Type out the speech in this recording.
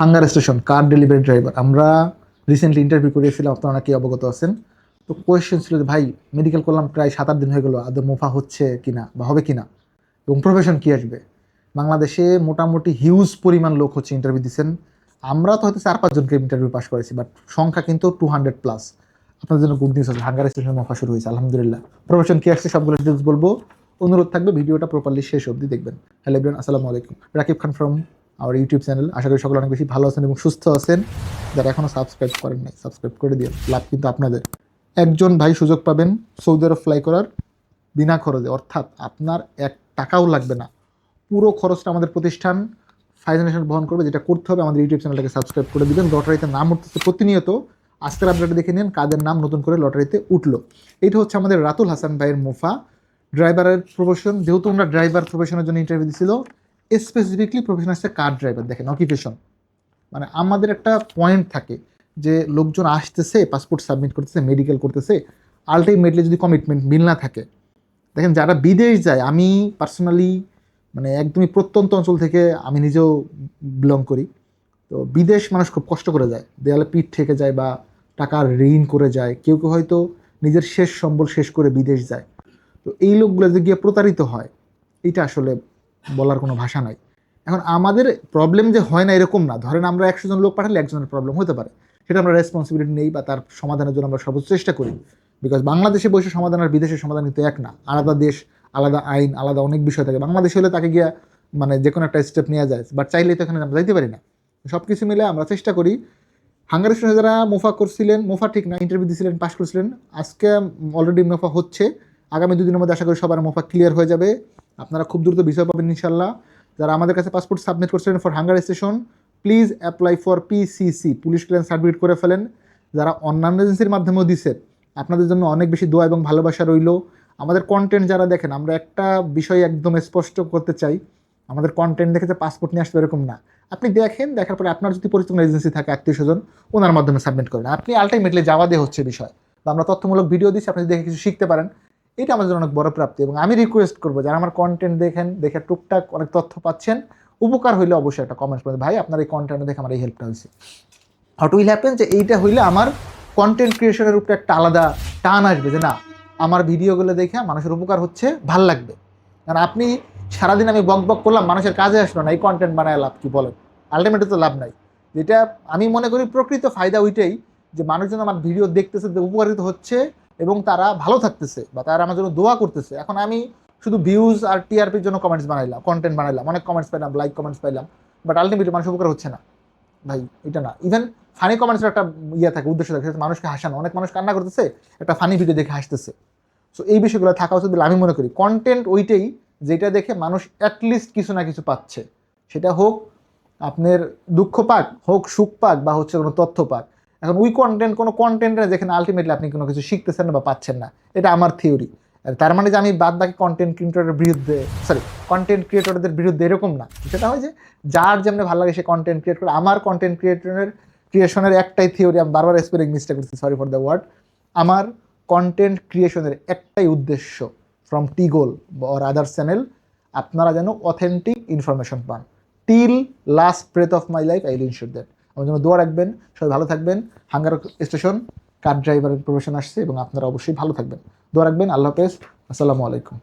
Hunger station, car delivery driver? আমরা recently interview করিয়েছিলাম, আপনারা নাকি অবগত আছেন। তো কোয়েশ্চেন ছিল যে, ভাই মেডিকেল করলাম প্রায় সাত আট দিন হয়ে গেলো, আদৌ মুফা হচ্ছে কিনা বা হবে কিনা? এবং প্রফেশন কী আসবে? বাংলাদেশে মোটামুটি হিউজ পরিমাণ লোক হচ্ছে ইন্টারভিউ দিচ্ছেন। আমরা তো হয়তো চার পাঁচজনকে ইন্টারভিউ পাস করেছি বাট সংখ্যা কিন্তু টু হান্ড্রেড প্লাস আপনাদের জন্য গুড নিউজ আছে, হাঙ্গার স্টেশন মুফা শুরু হয়েছে, আলহামদুলিল্লাহ। প্রফেশন কী আসছে সবগুলো ডিটেলস বলব। অনুরোধ থাকবে, ভিডিওটা প্রপারলি শেষ অবধি দেখবেন। হ্যালো আসসালামু আলাইকুম। রাকিব খান ফ্রম আমার ইউটিউব চ্যানেল আশা করি সকলে অনেক বেশি ভালো আছেন এবং সুস্থ আছেন। যারা এখনও সাবস্ক্রাইব করেন নাই সাবস্ক্রাইব করে দিন লাভ কিন্তু আপনাদের। একজন ভাই সুযোগ পাবেন সৌদি আরব ফ্লাই করার বিনা খরচে। অর্থাৎ আপনার এক টাকাও লাগবে না। পুরো খরচটা আমাদের প্রতিষ্ঠান ফাইন্যান্সিয়াল বহন করবে, যেটা করতে হবে। আমাদের ইউটিউব চ্যানেলটাকে সাবস্ক্রাইব করে দিবেন। লটারিতে নাম উঠতেছে প্রতিনিয়ত। আজকের আপডেট দেখে নিন কাদের নাম নতুন করে লটারিতে উঠল। এইটা হচ্ছে আমাদের রাতুল হাসান ভাইয়ের মুফা। ড্রাইভারের প্রফেশন যেহেতু আমরা ড্রাইভার প্রফেশনের জন্য ইন্টারভিউ দিছিল স্পেসিফিকলি প্রফেশন আসছে কার ড্রাইভার দেখেন অকিপেশন মানে আমাদের একটা পয়েন্ট থাকে যে লোকজন আসতেছে পাসপোর্ট সাবমিট করতেছে মেডিকেল করতেছে আলটিমেটলি যদি কমিটমেন্ট মিল না থাকে। দেখেন, যারা বিদেশ যায়, আমি পার্সোনালি মানে একদমই প্রত্যন্ত অঞ্চল থেকে আমি নিজেও বিলং করি। তো বিদেশ মানুষ খুব কষ্ট করে যায়। দেয়ালে পিঠ থেকে যায় বা টাকা ঋণ করে যায়। কেউ কেউ হয়তো নিজের শেষ সম্বল শেষ করে বিদেশ যায়। তো এই লোকগুলো যে গিয়ে প্রতারিত হয় এটা আসলে বলার কোনো ভাষা নাই। এখন আমাদের প্রবলেম যে হয় না এরকম না। ধরেন আমরা একশো জন লোক পাঠালে একজনের প্রবলেম হতে পারে। সেটা আমরা রেসপন্সিবিলিটি নেই বা তার সমাধানের জন্য আমরা সর্বোচ্চ চেষ্টা করি। বিকজ বাংলাদেশে বসে সমাধান আর বিদেশের সমাধান কিন্তু এক না। আলাদা দেশ, আলাদা আইন, আলাদা অনেক বিষয় থাকে। বাংলাদেশে হলে তাকে গিয়া মানে যে কোনো একটা স্টেপ নেওয়া যায়। বাট চাইলেই তো এখানে আমরা যাইতে পারি না। সব কিছু মিলে আমরা চেষ্টা করি। হাঙ্গারি স্টুডেন্ট যারা মোফা করছিলেন, মোফা ঠিক না ইন্টারভিউ দিয়েছিলেন পাস করছিলেন, আজকে অলরেডি মোফা হচ্ছে। আগামী দুদিনের মধ্যে আশা করি সবার মোফা ক্লিয়ার হয়ে যাবে। আপনারা খুব দ্রুত বিষয় পাবেন ইনশাল্লাহ যারা আমাদের কাছে পাসপোর্ট সাবমিট করছিলেন for hunger station please apply for PCC police clearance certificate করে ফেলেন। যারা অন্যান্য এজেন্সির মাধ্যমেও দিচ্ছেন আপনাদের জন্য অনেক বেশি দোয়া এবং ভালোবাসা রইল। আমাদের কন্টেন্ট যারা দেখেন, আমরা একটা বিষয় একদম স্পষ্ট করতে চাই। আমাদের কন্টেন্ট দেখে যে পাসপোর্ট নিয়ে আসবে এরকম না। আপনি দেখেন, দেখার পরে আপনার যদি পরিচিত এজেন্সি থাকে, আত্মীয় স্বজন, ওনার মাধ্যমে সাবমিট করেন। আপনি আলটিমেটলি যাওয়া দিয়ে হচ্ছে বিষয়। বা আমরা তথ্যমূলক ভিডিও দিচ্ছি আপনি দেখে কিছু শিখতে পারেন এটা আমাদের অনেক বড় প্রাপ্তি এবং আমি রিকোয়েস্ট করব যারা আমার কন্টেন্ট দেখেন, দেখে টুকটাক অনেক তথ্য পাচ্ছেন, উপকার হইলে অবশ্যই একটা কমেন্ট করবেন ভাই, আপনার এই কন্টেন্ট দেখে আমার এই হেল্পটা হয়েছে। হট উইল হ্যাপেন যে এইটা হইলে আমার কন্টেন্ট ক্রিয়েশনের উপরে একটা আলাদা টান আসবে যে না, আমার ভিডিওগুলো দেখে মানুষের উপকার হচ্ছে, ভালো লাগবে। কারণ আপনি সারাদিন আমি বক বক করলাম, মানুষের কাজে আসলো না, এই কন্টেন্ট বানায় লাভ কি বলেন? আলটিমেটলি তো লাভ নাই। যেটা আমি মনে করি প্রকৃত ফায়দা ওইটাই যে মানুষজন আমার ভিডিও দেখতেছে উপকারিত হচ্ছে এবং তারা ভালো থাকতেছে বা তারা আমার জন্য দোয়া করতেছে। এখন আমি শুধু ভিউজ আর টিআরপির জন্য কমেন্টস বানাইলাম কন্টেন্ট বানাইলাম, অনেক কমেন্টস পাইলাম লাইক কমেন্টস পাইলাম বাট আলটিমেটলি মানুষ উপকার হচ্ছে না। ভাই, এটা না। ইভেন ফানি কমেন্টসের একটা ইয়ে থাকে, উদ্দেশ্য থাকে মানুষকে হাসানো। অনেক মানুষ কান্না করতেছে, একটা ফানি ভিডিও দেখে হাসতেছে। সো এই বিষয়গুলো থাকা উচিত আমি মনে করি। কন্টেন্ট ওইটাই যেটা দেখে মানুষ অ্যাটলিস্ট কিছু না কিছু পাচ্ছে। সেটা হোক আপনার দুঃখ পাক, হোক সুখ পাক, বা হচ্ছে কোনো তথ্য পাক। এখন উই কন্টেন্ট কোনো কন্টেন্টে যেখানে আলটিমেটলি আপনি কোনো কিছু শিখতেছেন না বা পাচ্ছেন না, এটা আমার থিওরি তার মানে যে আমি বাদ বাকি কন্টেন্ট ক্রিয়েটরের বিরুদ্ধে সরি কন্টেন্ট ক্রিয়েটরদের বিরুদ্ধে এরকম না। সেটা হয় যে, যার যেমনি ভালো লাগে সে কন্টেন্ট ক্রিয়েট করে, আমার কন্টেন্ট ক্রিয়েটরের ক্রিয়েশনের একটাই থিওরি আমি বারবার স্পেলিং মিস্টেক করছি সরি ফর দ্য ওয়ার্ড আমার কন্টেন্ট ক্রিয়েশনের একটাই উদ্দেশ্য ফ্রম টিগোল অর আদার চ্যানেল আপনারা যেন অথেন্টিক ইনফরমেশন পান। Till last breath of my life I will ensure that আমার জন্য দোয়া রাখবেন, সবাই ভালো থাকবেন। হাঙ্গার স্টেশন, কার ড্রাইভারের প্রফেশন আসছে এবং আপনারা অবশ্যই ভালো থাকবেন। দোয়া রাখবেন, আল্লাহ হাফেজ। আসসালামু আলাইকুম।